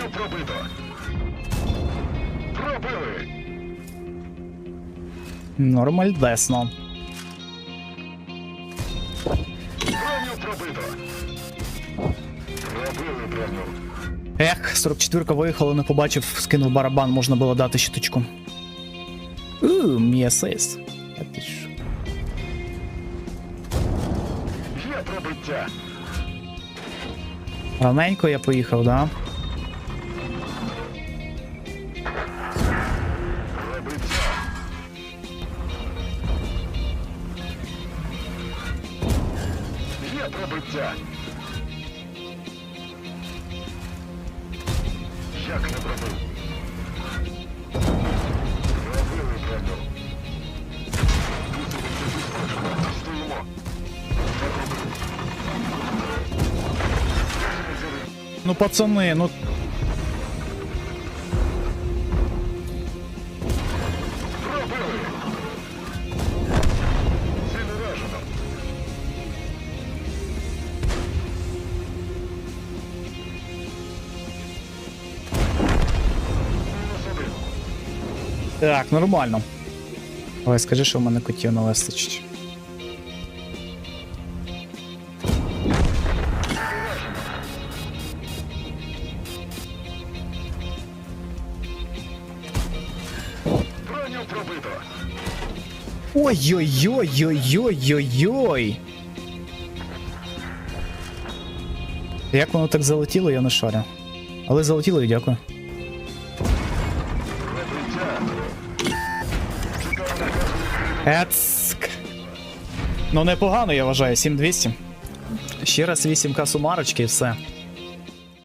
Броню пробито. Пробили. Нормальдесно. Броню пробито. Пробили броню. Ех, 44-ка виїхала, не побачив, скинув барабан, можна було дати щиточку. Ууу, мій асист. А? Є пробиття. Раненько я поїхав, да? Є пробиття. Як не пробив? Пробили броню. Стоїмо. Ну, пацани, ну. Так, нормально. Ой, скажи, що в мене котів не вистачить. Ой-ой-ой-ой-ой-ой-ой. Як воно так залетіло, я не шарю. Але залетіло і дякую. Ецк. Ну непогано, я вважаю, 7200. Ще раз 8к сумарочки і все.